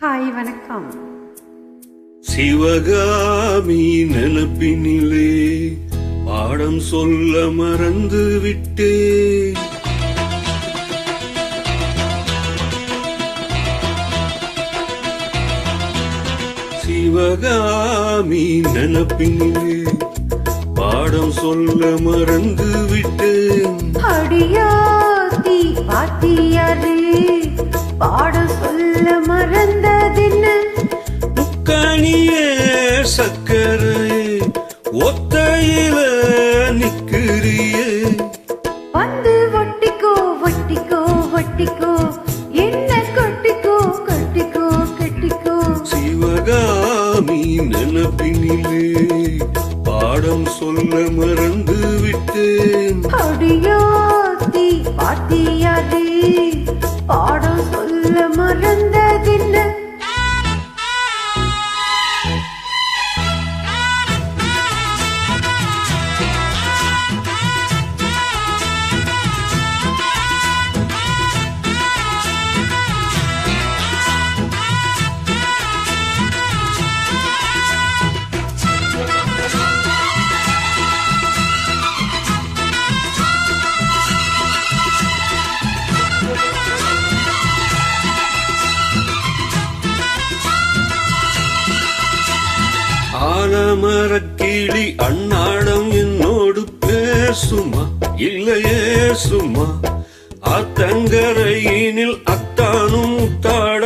Hi வணக்கம். சிவகாமி நினப்பினிலே பாடம் சொல்ல மறந்து விட்டே. சிவகாமி நினப்பினிலே பாடம் சொல்ல மறந்து விட்டேன். அடியாத்தி பாத்தியாரு சிவகாமி நினப்பினிலே பாடம் சொல்ல மறந்து விட்டேன் அடியாத்தி பாத்தியாரு ஆலமரக்கிளி அண்ணாடம் என்னோடு பேசுமா? இல்லையே சும்மா. அத்தங்கரையினில் அத்தானும் தாழ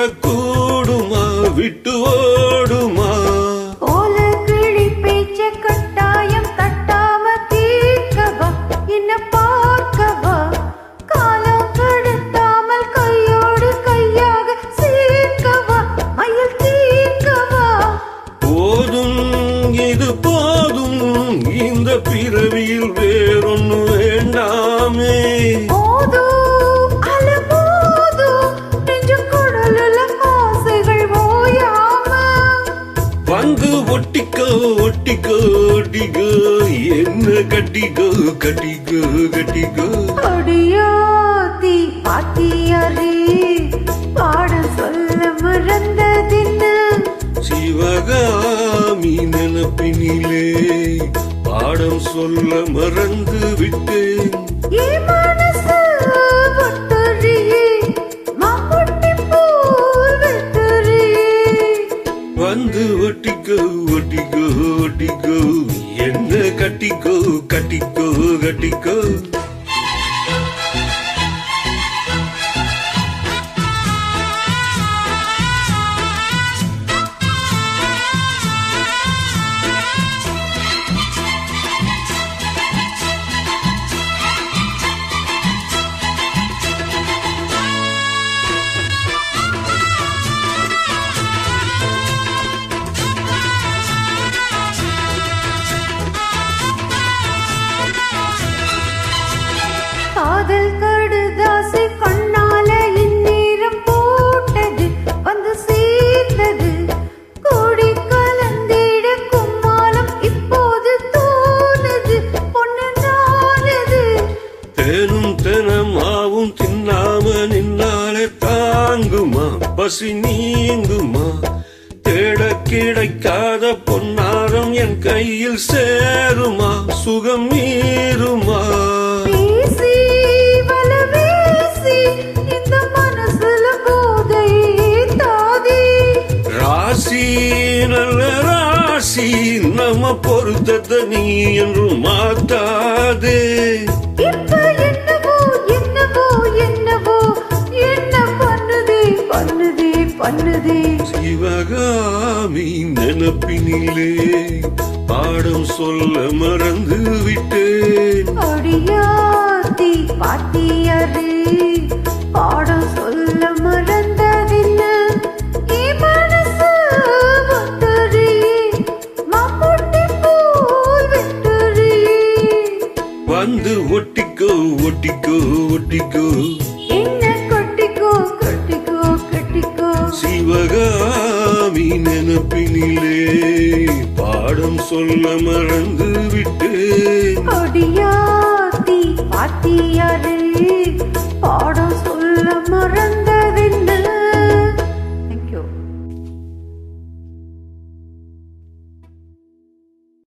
ஒட்டிக்கோ ஒட்டிக்கோ என்ன கட்டிக்கோ கட்டிக்கோ கட்டிக்கோ. அடியாத்தி பாத்தியாரே பாட சொல்ல மறந்ததென்ன சிவகாமி நினப்பினிலே பாடம் சொல்ல மறந்து விட்டேன் கட்டிக்கோ கட்டிக்கோ. தேனும் தெனமாவும் தின்னாம நின்னாலே தாங்குமா? பசி நீங்குமா? தேட கிடைக்காத பொன்னாரம் என் கையில் சேருமா? சுகம் மீறுமா? ராசி நல்ல ராசி நம்ம பொறுத்தத நீ என்றும் மாத்தாதே. பண்ணுதே சிவகாமி நினப்பினிலே பாடம் சொல்ல மறந்து விட்டேன் அடியாத்தி பாத்தியாரு பாடம் சொல்ல மறந்ததில்ல. வந்து ஒட்டிக்கோ ஒட்டிக்கோ ஒட்டிக்கோ. சிவகாமி நினப்பினிலே பாடம் சொல்ல மறந்து விட்டு அடியாத்தி பாத்தியாரு